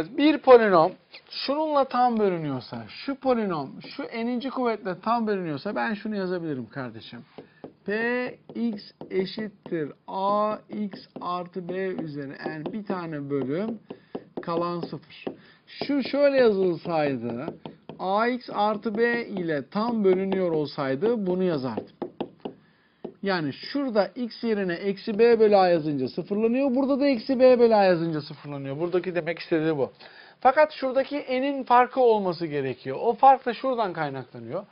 Evet bir polinom şununla tam bölünüyorsa, şu polinom şu n'inci kuvvetle tam bölünüyorsa ben şunu yazabilirim kardeşim. Px eşittir ax artı b üzeri n bir tane bölüm kalan sıfır. Şu şöyle yazılsaydı ax artı b ile tam bölünüyor olsaydı bunu yazardım. Yani şurada x yerine eksi b bölü a yazınca sıfırlanıyor. Burada da eksi b bölü a yazınca sıfırlanıyor. Buradaki demek istediği bu. Fakat şuradaki n'in farkı olması gerekiyor. O fark da şuradan kaynaklanıyor.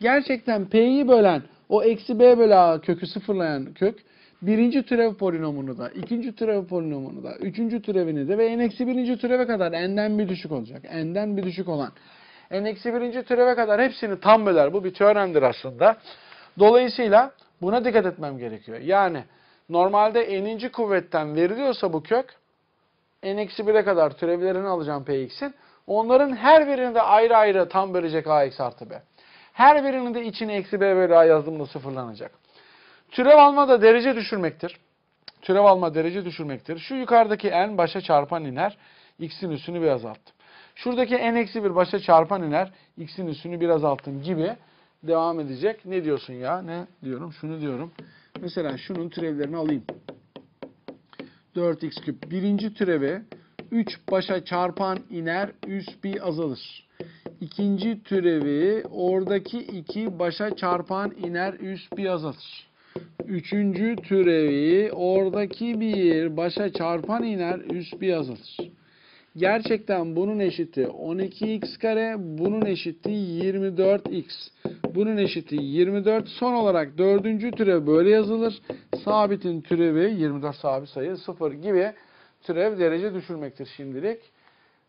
Gerçekten p'yi bölen o eksi b bölü a kökü sıfırlayan kök birinci türev polinomunu da, ikinci türev polinomunu da, üçüncü türevini de ve n eksi birinci türeve kadar n'den bir düşük olacak. n'den bir düşük olan n eksi birinci türeve kadar hepsini tam böler. Bu bir teoremdir aslında. Dolayısıyla buna dikkat etmem gerekiyor. Yani normalde n'inci kuvvetten veriliyorsa bu kök n eksi 1'e kadar türevlerini alacağım px'in. Onların her birini de ayrı ayrı tam bölecek ax artı b. Her birinin de içine eksi b bölü a yazdığımda sıfırlanacak. Türev alma da derece düşürmektir. Türev alma derece düşürmektir. Şu yukarıdaki n başa çarpan iner. x'in üssünü bir azalttım. Şuradaki n eksi 1 başa çarpan iner. x'in üssünü bir azalttım gibi devam edecek. Ne diyorsun ya? Ne diyorum? Şunu diyorum. Mesela şunun türevlerini alayım. 4x küp. Birinci türevi 3 başa çarpan iner, üst bir azalır. İkinci türevi oradaki 2 başa çarpan iner, üst bir azalır. Üçüncü türevi oradaki bir başa çarpan iner, üst bir azalır. Gerçekten bunun eşiti 12x kare, bunun eşiti 24x. Bunun eşiti 24. Son olarak dördüncü türev böyle yazılır. Sabitin türevi 24 sabit sayı 0 gibi türev derece düşürmektir şimdilik.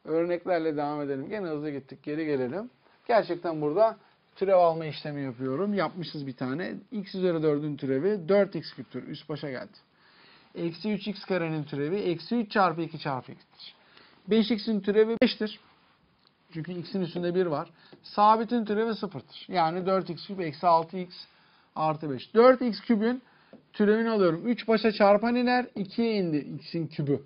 Örneklerle devam edelim. Gene hızlı gittik geri gelelim. Gerçekten burada türev alma işlemi yapıyorum. Yapmışız bir tane. x üzeri 4'ün türevi 4x küptür. Üst başa geldi. Eksi 3x karenin türevi eksi 3 çarpı 2 çarpı x'tir. 5x'in türevi 5'tir. Çünkü x'in üstünde 1 var. Sabitin türevi 0'tır. Yani 4x küp eksi 6x artı 5. 4x kübün türevini alıyorum. 3 başa çarpan iner. 2'ye indi x'in kübü.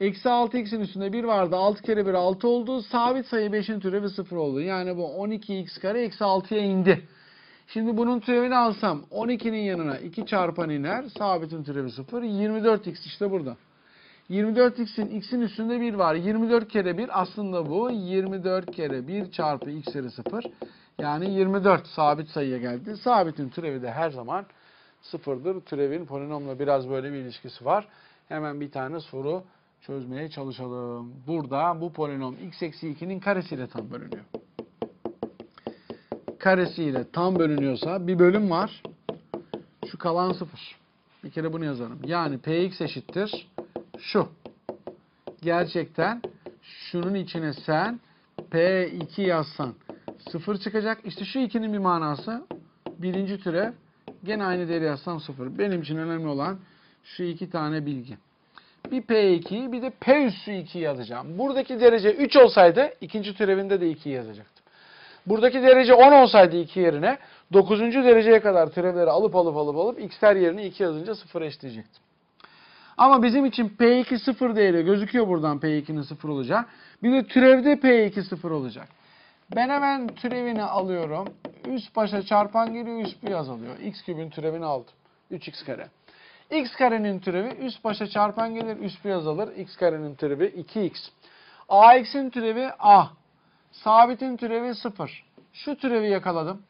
Eksi 6x'in üstünde 1 vardı. 6 kere 1 6 oldu. Sabit sayı 5'in türevi 0 oldu. Yani bu 12x kare eksi 6'ya indi. Şimdi bunun türevini alsam 12'nin yanına 2 çarpan iner. Sabitin türevi 0. 24x işte burada. 24x'in x'in üstünde 1 var. 24 kere 1 aslında bu. 24 kere 1 çarpı x üzeri 0. Yani 24 sabit sayıya geldi. Sabitin türevi de her zaman sıfırdır. Türevin polinomla biraz böyle bir ilişkisi var. Hemen bir tane soru çözmeye çalışalım. Burada bu polinom x eksi 2'nin karesiyle tam bölünüyor. Karesiyle tam bölünüyorsa bir bölüm var. Şu kalan sıfır. Bir kere bunu yazalım. Yani px eşittir şu. Gerçekten şunun içine sen P2 yazsan sıfır çıkacak. İşte şu ikinin bir manası birinci türev gene aynı değeri yazsam sıfır. Benim için önemli olan şu iki tane bilgi. Bir P2 bir de P üssü 2 yazacağım. Buradaki derece 3 olsaydı ikinci türevinde de 2 yazacaktım. Buradaki derece 10 olsaydı 2 yerine 9. dereceye kadar türevleri alıp alıp alıp alıp x'ler yerine 2 yazınca 0 eşleyecektim. Ama bizim için P2 0 değeri gözüküyor buradan P2'nin 0 olacağı. Bir de türevde P2 0 olacak. Ben hemen türevini alıyorum. Üst başa çarpan geliyor, üst bir azalıyor. X kübün türevini aldım. 3x kare. X karenin türevi üst başa çarpan gelir, üst bir azalır. X karenin türevi 2x. AX'in türevi A. Sabitin türevi 0. Şu türevi yakaladım.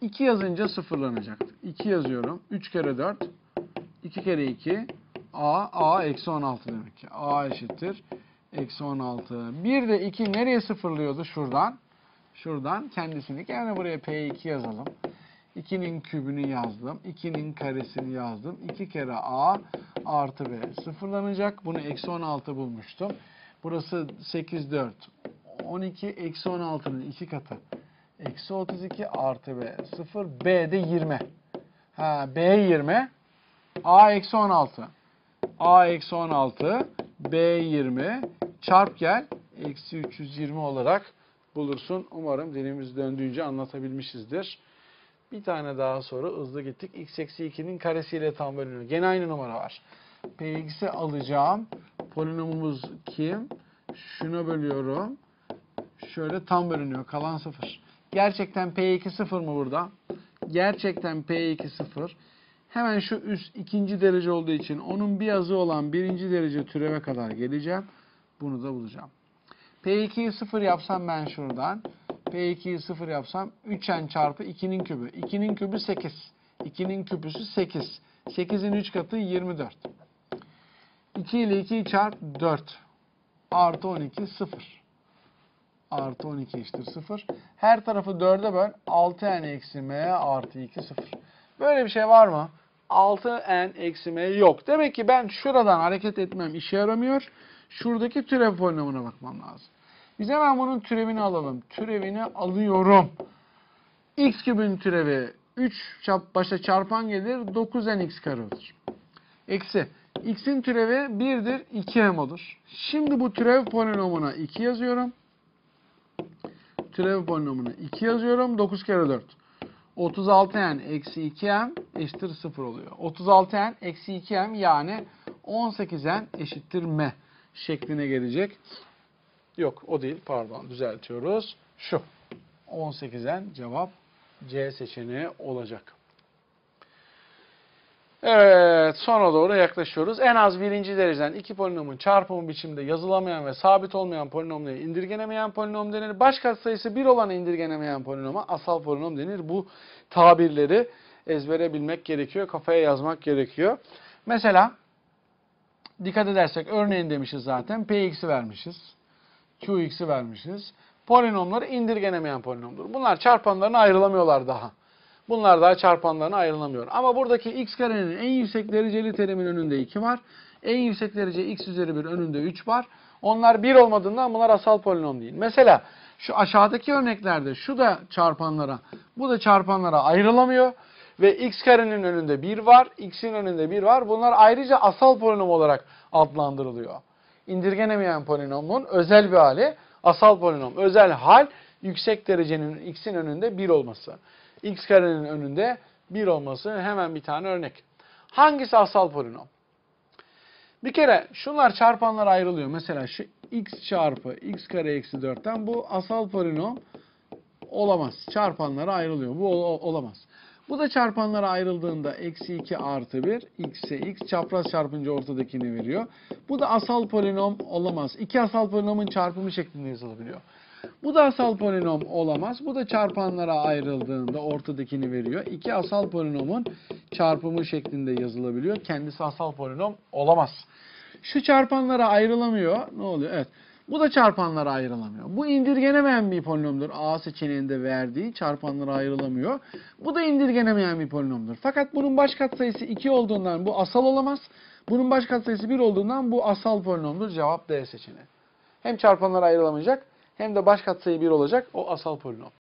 2 yazınca sıfırlanacaktır. 2 yazıyorum. 3 kere 4. 2 kere 2 a a eksi 16 demek ki. a eşittir eksi 16. Bir de 2 nereye sıfırlıyordu? Şuradan. Şuradan kendisini. Yani buraya p2 yazalım. 2'nin kübünü yazdım. 2'nin karesini yazdım. 2 kere a artı b sıfırlanacak. Bunu eksi 16 bulmuştum. Burası 8 4. 12 eksi 16'nın 2 katı. Eksi 32 artı b 0. b de 20. Ha, b 20. A eksi 16. A eksi 16. B 20. Çarp gel. Eksi 320 olarak bulursun. Umarım dilimiz döndüğünce anlatabilmişizdir. Bir tane daha soru. Hızlı gittik. X eksi 2'nin karesiyle tam bölünüyor. Gene aynı numara var. Px'i alacağım. Polinomumuz kim? Şuna bölüyorum. Şöyle tam bölünüyor. Kalan 0. Gerçekten P2 0 mı burada? Gerçekten P2 0. Hemen şu üst ikinci derece olduğu için onun bir yazı olan birinci derece türeve kadar geleceğim. Bunu da bulacağım. P2'yi 0 yapsam ben şuradan. P2'yi 0 yapsam 3n çarpı 2'nin kübü. 2'nin kübü 8. 2'nin küpüsü 8. 8'in 3 katı 24. 2 ile 2'yi çarp 4. Artı 12 0. Artı 12 eşittir 0. Her tarafı 4'e böl. 6n eksi m artı 2 0. Böyle bir şey var mı? 6n eksi m yok. Demek ki ben şuradan hareket etmem işe yaramıyor. Şuradaki türev polinomuna bakmam lazım. Biz hemen bunun türevini alalım. Türevini alıyorum. x kübün türevi 3 çap başa çarpan gelir 9nx kare olur. Eksi x'in türevi 1'dir 2m olur. Şimdi bu türev polinomuna 2 yazıyorum. Türev polinomuna 2 yazıyorum. 9 kere 4. 36n eksi 2m eşittir 0 oluyor. 36n eksi 2m yani 18n eşittir m şekline gelecek. Yok o değil pardon düzeltiyoruz. Şu 18'en cevap C seçeneği olacak. Evet sona doğru yaklaşıyoruz. En az birinci dereceden iki polinomun çarpımı biçimde yazılamayan ve sabit olmayan polinomlara indirgenemeyen polinom denir. Baş katsayısı 1 olan indirgenemeyen polinoma asal polinom denir. Bu tabirleri ezbere bilmek gerekiyor, kafaya yazmak gerekiyor. Mesela dikkat edersek örneğin demişiz zaten px'i vermişiz. qx'i vermişiz. Polinomları indirgenemeyen polinomdur. Bunlar çarpanlarına ayrılamıyorlar daha. Bunlar daha çarpanlarına ayrılamıyor. Ama buradaki x karenin en yüksek dereceli terimin önünde 2 var. En yüksek derece x üzeri 1 önünde 3 var. Onlar 1 olmadığından bunlar asal polinom değil. Mesela şu aşağıdaki örneklerde şu da çarpanlara, bu da çarpanlara ayrılamıyor. Ve x karenin önünde 1 var, x'in önünde 1 var. Bunlar ayrıca asal polinom olarak adlandırılıyor. İndirgenemeyen polinomun özel bir hali asal polinom. Özel hal yüksek derecenin x'in önünde 1 olması. X karenin önünde 1 olması hemen bir tane örnek. Hangisi asal polinom? Bir kere şunlar çarpanlara ayrılıyor. Mesela şu x çarpı x kare eksi 4'ten bu asal polinom olamaz. Çarpanlara ayrılıyor. Bu ol- olamaz. Bu da çarpanlara ayrıldığında eksi 2 artı 1 x'e x çapraz çarpınca ortadakini veriyor. Bu da asal polinom olamaz. İki asal polinomun çarpımı şeklinde yazılabiliyor. Bu da asal polinom olamaz. Bu da çarpanlara ayrıldığında ortadakini veriyor. İki asal polinomun çarpımı şeklinde yazılabiliyor. Kendisi asal polinom olamaz. Şu çarpanlara ayrılamıyor. Ne oluyor? Evet. Bu da çarpanlara ayrılamıyor. Bu indirgenemeyen bir polinomdur. A seçeneğinde verdiği çarpanlara ayrılamıyor. Bu da indirgenemeyen bir polinomdur. Fakat bunun baş katsayısı 2 olduğundan bu asal olamaz. Bunun baş katsayısı 1 olduğundan bu asal polinomdur. Cevap D seçeneği. Hem çarpanlara ayrılamayacak hem de baş katsayı 1 olacak. O asal polinom.